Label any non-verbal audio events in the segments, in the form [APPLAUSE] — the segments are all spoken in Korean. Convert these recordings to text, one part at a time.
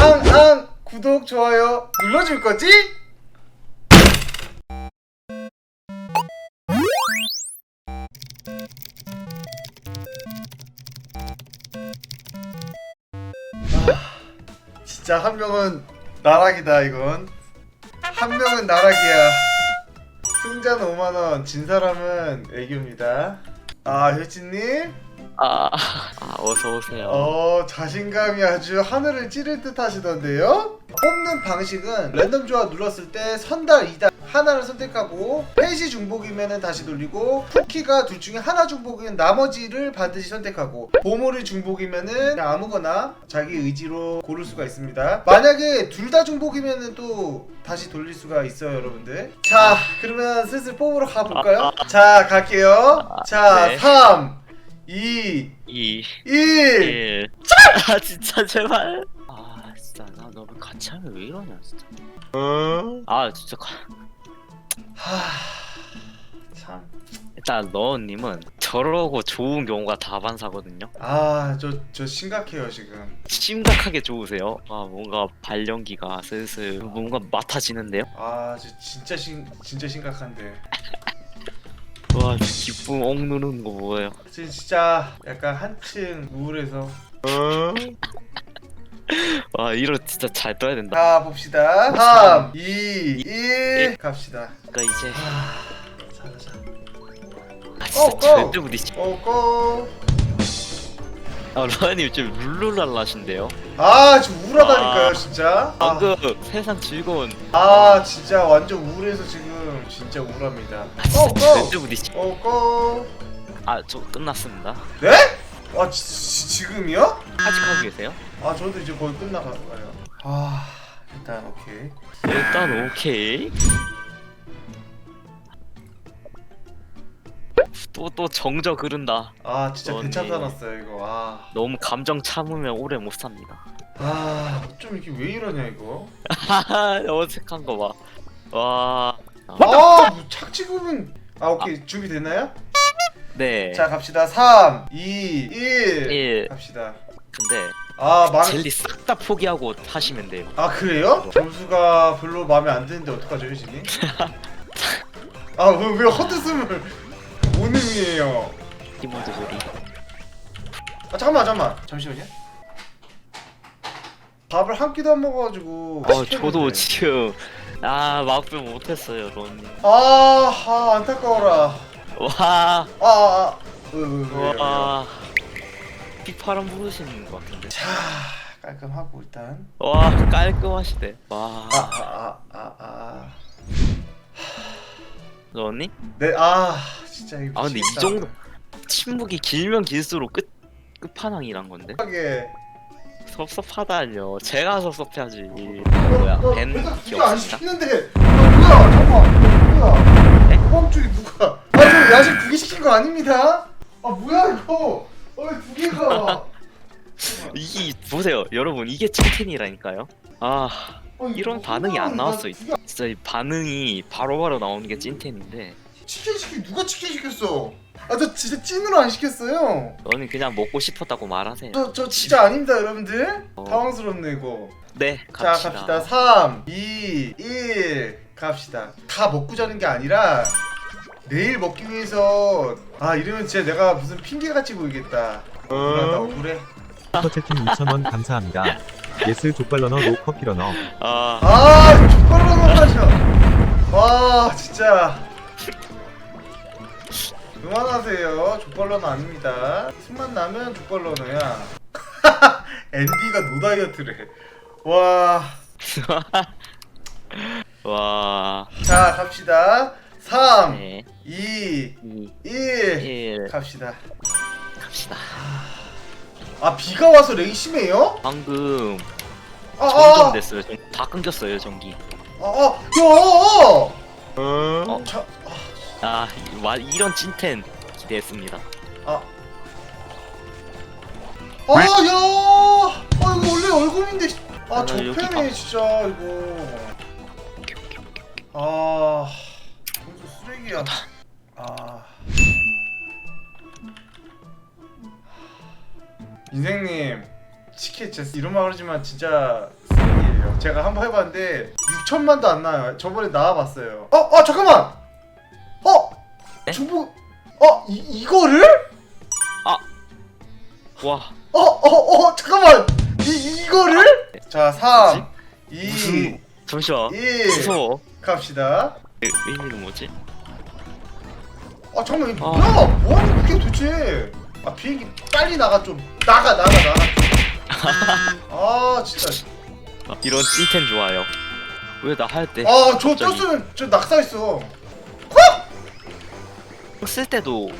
앙앙. 구독 좋아요 눌러줄 거지? 아, 진짜 한 명은 나락이다 이건. 한 명은 나락이야. 승자는 5만원 진 사람은 애교입니다 아 효진님 아, 아 어서 오세요. 어 자신감이 아주 하늘을 찌를 듯 하시던데요? 뽑는 방식은 랜덤 조합 눌렀을 때 선달 2달 하나를 선택하고 펜시 중복이면 다시 돌리고 쿠키가 둘 중에 하나 중복이면 나머지를 반드시 선택하고 보물이 중복이면은 그냥 아무거나 자기 의지로 고를 수가 있습니다 만약에 둘 다 중복이면은 또 다시 돌릴 수가 있어요 여러분들 자 그러면 슬슬 뽑으러 가볼까요? [LAUGHS] 자 갈게요 자 네. 3 2 2, 1 1. 아 진짜 제발. 아 진짜 나 너무 하면 왜 이러냐 진짜. 아 진짜 가-. 참. 일단 너님은 저러고 좋은 경우가 다반사거든요. 아, 저, 저 심각해요, 지금. 심각하게 좋으세요. 아 뭔가 발연기가 슬슬 뭔가 맡아지는데요. 아, 저 진짜 심, 진짜 심각한데. [LAUGHS] 와 기쁨 억 누르는 거 뭐예요? 지금 진짜 약간 한층 우울해서. 와 이러 진짜 잘 떠야 된다. 자, 봅시다. 3, 2, 1, 갑시다. 그러니까 이제 아, 자, 자. 아 진짜 고! 절대 부딪히. 오, 고! 아 러님 좀 룰루랄라신데요. 아, 지금 우울하다니까요, 아. 진짜. 아, 방금 세상 즐거운 아, 진짜 완전 우울해서 지금 진짜 우울합니다. 아 고, 진짜 고! 절대 부딪히. 오, 고! 아저 끝났습니다. 네? 아, 지, 지, 지금이요? 아직 하고 계세요? 아 저도 이제 거의 끝나가요. 아 일단 오케이. 일단 오케이. 또 또 정적 흐른다. 아 진짜 언니. 났어요 이거. 아. 너무 감정 참으면 오래 못 삽니다. 아좀 이렇게 왜 이러냐 이거. [LAUGHS] 하하 어색한 거 봐. 와. 아뭐 착지급은. 아 오케이 준비 됐나요? 네. 자 갑시다. 3, 2, 1. 일. 갑시다. 근데 아 망. 젤리 싹 다 포기하고 하시면 돼요. 아 그래요? 점수가 별로 마음에 안 드는데 어떡하죠 효진이? [LAUGHS] 아왜 왜 헛웃음을 오능이에요. 키보드 소리. 아 잠깐만 잠깐만 잠시만요. 밥을 한 끼도 안 먹어가지고. 어 저도 시켰는데. 지금 아 막표 못했어요 론. 아, 아 안타까워라. 와. 아, 아, 아. 와. 휘파람 부르시는 것 같은데. 자, 깔끔하고 일단. 와 깔끔하시대. 와. 아, 아, 아, 아, 아. 네, 아, 진짜 이거. 아 근데 이 미치겠다. 정도 침묵이 길면 길수록 끝 끝판왕이란 건데 하게. 섭섭하다뇨. 제가 섭섭해하지. 너, 뭐야 너벤 맨날 기 두개안 없습니다. 시키는데. 아, 뭐야? 잠깐. 뭐야? 네? 이번 주에 누가? 아, 저 야식 두 개 시킨 거 아닙니다. 아, 뭐야 이거? 어두 개가? 이게 보세요, 여러분 이게 찐텐이라니까요. 아 어, 이런 뭐 반응이 안 나왔어. 진짜 이 반응이 바로바로 나오는 게 찐텐인데 치킨 시키 누가 치킨 시켰어? 아, 저 진짜 찐으로 안 시켰어요. 너는 그냥 먹고 싶었다고 말하세요. 저, 저 진짜 아닙니다, 여러분들. 어. 당황스럽네 이거. 네, 자 갑시다. 갑시다 3 2 1 갑시다 다 먹고 자는 게 아니라 내일 먹기 위해서 아 이러면 진짜 내가 무슨 핑계같이 보이겠다 억울하다 억울해 슈퍼채팅 2,000원 감사합니다. 예스 족발러너 노 커피러너. 아, 아 족발로 넘어가셔. 와 진짜. 그만하세요. 족발러는 아닙니다. 숨만 나면 족발러너야. [LAUGHS] 앤디가 노다이어트래 와. [LAUGHS] 와, 자 갑시다. 3 네, 2 2, 1 1 갑시다. 갑시다. 아 비가 와서 렉이 심해요? 방금 아, 정전됐어요. 전- 다 끊겼어요 전기. 아, 아, 야, 어? 자, 아, 이- 와, 이런 찐텐 기대했습니다. 아, 아, 야, 아 이거 원래 얼굴인데, 아 아, 여기 적폐네 봐. 진짜 이거. 아, 점수 쓰레기야. 아, 인생님, 치킨 진짜 이런 말 그러지만 진짜 아니에요. 제가 한번 해봤는데 6천만도 안 나와요. 저번에 나와봤어요. 어, 어 잠깐만. 어, 네? 중복. 어, 이 이거를? 와 어, 어, 어, 잠깐만. 이 이거를? 자, 3, 2, 무슨 잠시만 1 무서워 갑시다. 의- 의미는 뭐지? 아 잠깐만 이거 아. 뭐야? 뭐하는 그게 도대체? 아 비행기 빨리 나가 좀 나가 나가 나가. [LAUGHS] 아 진짜. 아, 이런 찐텐 좋아요 왜 나 할 때 아저 갑자기. 떴으면 저 낙사했어. 쓸 때도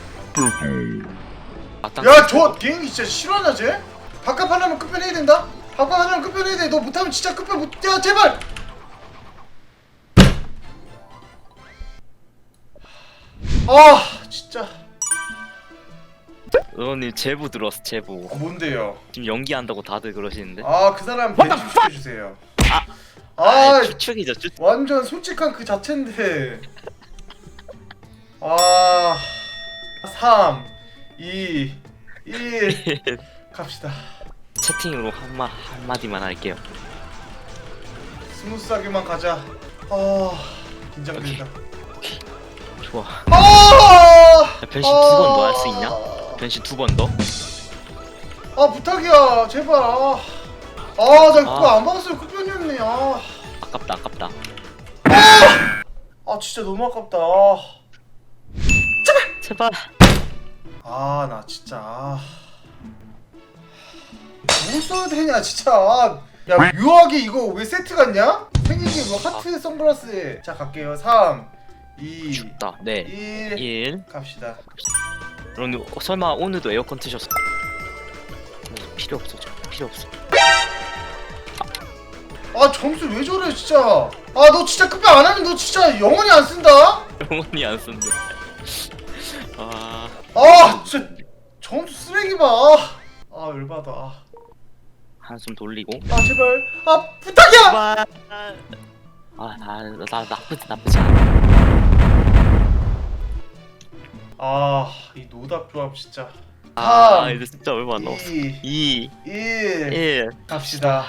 마땅 야저 비행기 진짜 실화냐 쟤? 바깥 하려면 급변해야 된다. 바깥 하려면 급변해야 돼. 너 못하면 진짜 급변 못. 야 제발. 아 진짜. 의원님 제보 들었어 제보 아, 뭔데요? 지금 연기한다고 다들 그러시는데 아 그 사람 배치시켜 주세요. 아. 아아 추측이죠 추측 완전 솔직한 그 자체인데. [LAUGHS] 아, 3, 2, 1 갑시다. 채팅으로 한마 한마디만 할게요 스무스하게만 가자. 아, 긴장된다. 좋아 아, 변신 두번더할수 있냐? 변신 두번 더? 아 부탁이야, 제발. 아, 아, 나 그거 아. 안 받았어요. 급변이었네. 아, 아깝다 아깝다 아 진짜 너무 아깝다. 아, 제발 아, 나 진짜. 아. 뭘 써야 되냐, 진짜. 아, 야, 묘하게 이거 왜 세트 같냐? 게뭐 하트 선글라스에. 자, 갈게요. 3, 2, 죽다 네 1. 1 갑시다. 그럼 어, 설마 오늘도 에어컨 트셨어? 필요 없어 저 필요 없어 아, 점수 왜 저래, 진짜. 아, 너 진짜 급변 안 하면 너 진짜 영원히 안 쓴다? 영원히 안 쓴대 아 아, 진짜. 점수 쓰레기 봐. 아, 열받아. 아, 한숨 돌리고 아, 제발. 아, 부탁이야! 제발 아나 나 나쁘지 나쁘지 않아 아, 이 노답 조합 진짜. 아 삼, 이제 진짜 얼마 안 남았어 2, 2 1. 1 갑시다.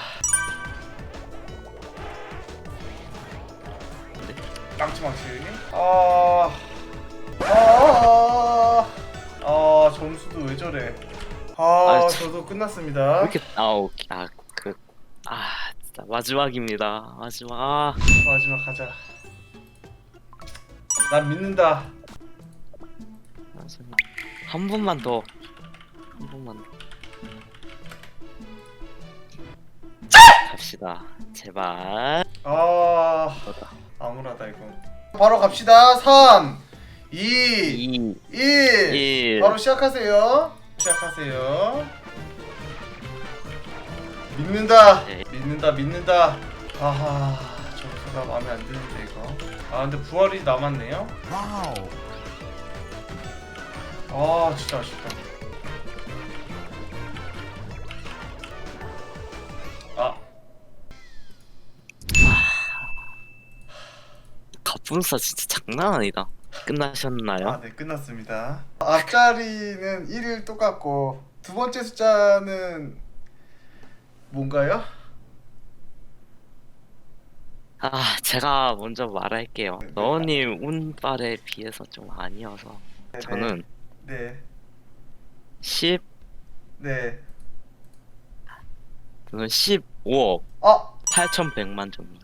망치망치. 아, 아, 아, 점수도 왜 저래? 아, 아, 참. 저도 끝났습니다. 이렇게 아우 아 그 아 진짜 마지막입니다 마지막 아 마지막 가자. 난 믿는다. 마지막 한 번만 더한 번만 더 갑시다 제발 아, 맞다 암울하다 이거. 바로 갑시다. 3, 2, 2 1. 1 바로 시작하세요. 시작하세요. 믿는다. 네. 믿는다. 믿는다. 아하, 점수가 마음에 안 드는데 이거. 아 근데 부활이 남았네요. 아 진짜 아쉽다. 아, 갑분싸 진짜 장난 아니다 끝나셨나요? 아, 네 끝났습니다. 앞자리는 1일 똑같고 두 번째 숫자는 뭔가요? 아 제가 먼저 말할게요 네, 네. 너님 운빨에 비해서 좀 아니어서 네, 저는 네, 10 네. 저는 15억 아, 8,100만 점이요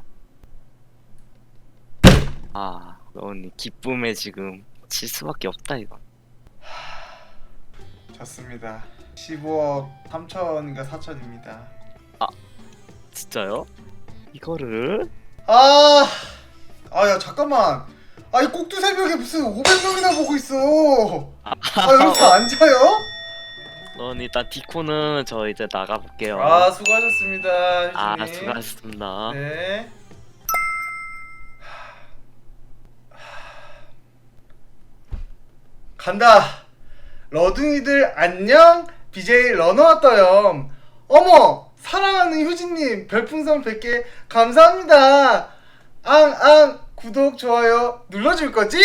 아 너님 기쁨에 지금 질 수밖에 없다 이거 좋습니다. 15억 3천인가 4천입니다. 진짜요? 이거를? 아, 아, 야 잠깐만. 아, 이 꼭두 새벽에 무슨 500명이나 보고 있어. 아, [LAUGHS] 여기서 앉아요? 넌 일단 디코는 저 이제 나가볼게요 아, 수고하셨습니다. 아, 효진님. 수고하셨습니다 네. 간다. 러둥이들 안녕. BJ 러너 왔어요. 어머, 사랑하는 효진님 별풍선 100개 감사합니다. 앙앙 구독 좋아요 눌러줄 거지?